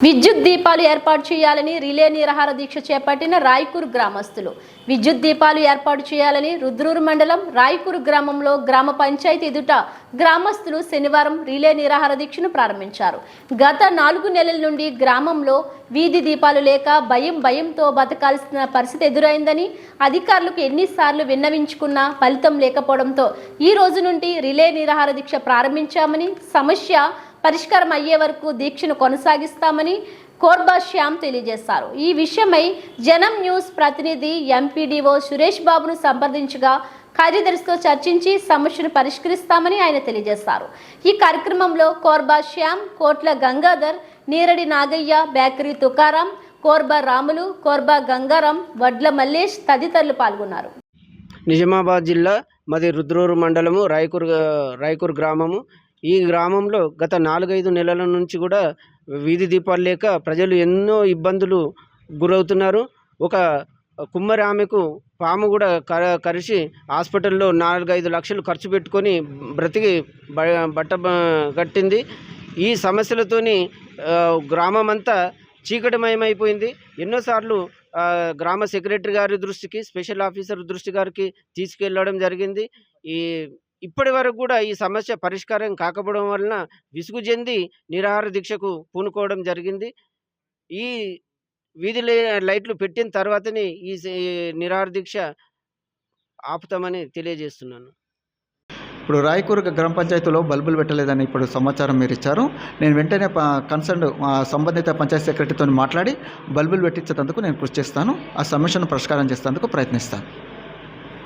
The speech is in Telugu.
విద్యుత్ దీపాలు ఏర్పాటు చేయాలని రిలే నిరాహార దీక్ష చేపట్టిన రాయకూరు గ్రామస్తులు. విద్యుత్ దీపాలు ఏర్పాటు చేయాలని రుద్రూరు మండలం రాయకూరు గ్రామంలో గ్రామ పంచాయతీ ఎదుట గ్రామస్తులు శనివారం రిలే నిరాహార దీక్షను ప్రారంభించారు. గత నాలుగు నెలల నుండి గ్రామంలో వీధి దీపాలు లేక భయం భయంతో బతకాల్సిన పరిస్థితి ఎదురైందని అధికారులకు ఎన్నిసార్లు విన్నవించుకున్నా ఫలితం లేకపోవడంతో ఈ రోజు నుండి రిలే నిరాహార దీక్ష ప్రారంభించామని సమస్య పరిష్కారం అయ్యే వరకు దీక్షను కొనసాగిస్తామని కోర్బా శ్యామ్ తెలియజేశారు. ఈ విషయమై జనం న్యూస్ ప్రతినిధి ఎంపీడీఓ సురేష్ బాబును సంప్రదించగా కార్యదర్శితో చర్చించి సమస్యను పరిష్కరిస్తామని ఆయన తెలియజేశారు. ఈ కార్యక్రమంలో కోర్బా శ్యామ్ కోట్ల గంగాధర్ నీరడి నాగయ్య బేకరీ తుకారాం కోర్బా రాములు కోర్బా గంగారాం వడ్ల మల్లేష్ తదితరులు పాల్గొన్నారు. నిజామాబాద్ జిల్లా మాది రుద్రూరు మండలము రాయకూర్ రాయకూర్ గ్రామము ఈ గ్రామంలో గత నాలుగైదు నెలల నుంచి కూడా వీధి దీపాలు లేక ప్రజలు ఎన్నో ఇబ్బందులు గురవుతున్నారు. ఒక కుమ్మరి ఆమెకు పాము కూడా కర కరిసి హాస్పిటల్లో నాలుగైదు లక్షలు ఖర్చు పెట్టుకొని బ్రతికి బ- బట్ట బ- కట్టింది. ఈ సమస్యలతోని గ్రామం అంతా చీకటిమయమైపోయింది. ఎన్నోసార్లు గ్రామ సెక్రటరీ గారి దృష్టికి స్పెషల్ ఆఫీసర్ దృష్టి గారికి తీసుకెళ్ళడం జరిగింది. ఈ ఇప్పటి వరకు కూడా ఈ సమస్య పరిష్కారం కాకపోవడం వలన విసుగు చెంది నిరాహార దీక్షకు పూనుకోవడం జరిగింది. ఈ వీధి లైట్లు పెట్టిన తర్వాతనే ఈ నిరాహార దీక్ష ఆపుతామని తెలియజేస్తున్నాను. ఇప్పుడు రాయకూరు గ్రామ పంచాయతీలో బల్బులు పెట్టలేదని ఇప్పుడు సమాచారం మీరు ఇచ్చారు. నేను వెంటనే కన్సర్న్ సంబంధిత పంచాయతీ సెక్రటరీతో మాట్లాడి బల్బులు పెట్టించేందుకు నేను కృషి చేస్తాను. ఆ సమస్యను పరిష్కారం చేసేందుకు ప్రయత్నిస్తాను.